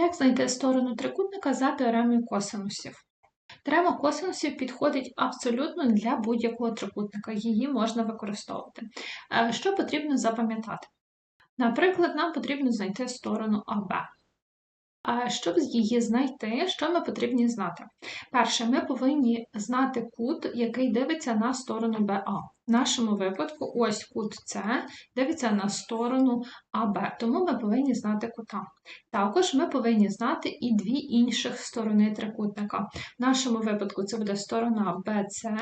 Як знайти сторону трикутника за теоремою косинусів? Теорема косинусів підходить абсолютно для будь-якого трикутника, її можна використовувати. Е, Що потрібно запам'ятати? Наприклад, нам потрібно знайти сторону АБ. Щоб її знайти, що ми потрібні знати? Перше, ми повинні знати кут, який дивиться на сторону БА. В нашому випадку, ось кут С дивиться на сторону АБ, тому ми повинні знати кута. Також ми повинні знати і дві інших сторони трикутника. В нашому випадку це буде сторона BC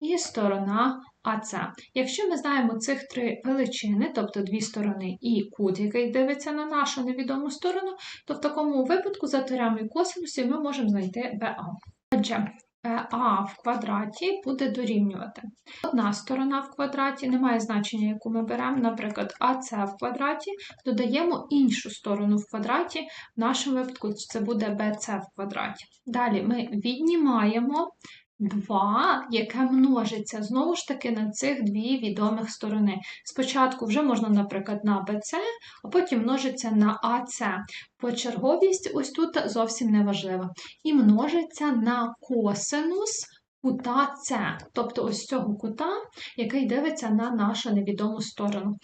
і сторона АС. Якщо ми знаємо цих три величини, тобто дві сторони і кут, який дивиться на нашу невідому сторону, то в такому випадку за теоремою косинусів ми можемо знайти БА. Отже, БА в квадраті буде дорівнювати. Одна сторона в квадраті, немає значення, яку ми беремо, наприклад, АС в квадраті, додаємо іншу сторону в квадраті, в нашому випадку це буде BC в квадраті. Далі ми віднімаємо 2, яке множиться знову ж таки на цих дві відомих сторони. Спочатку вже можна, наприклад, на BC, а потім множиться на AC. Почерговість ось тут зовсім не важлива. І множиться на косинус кута С, тобто ось цього кута, який дивиться на нашу невідому сторону.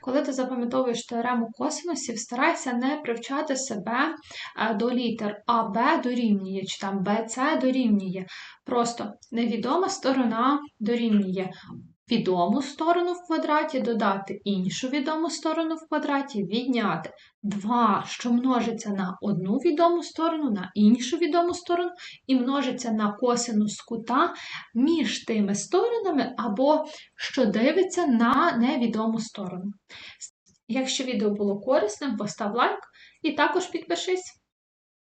Коли ти запам'ятовуєш теорему косинусів, старайся не привчати себе е, до літер АБ дорівнює, чи там БЦ дорівнює. Просто невідома сторона дорівнює відому сторону в квадраті, додати іншу відому сторону в квадраті, відняти 2, що множиться на одну відому сторону, на іншу відому сторону, і множиться на косинус кута між тими сторонами, або що дивиться на невідому сторону. Якщо відео було корисним, постав лайк і також підпишись.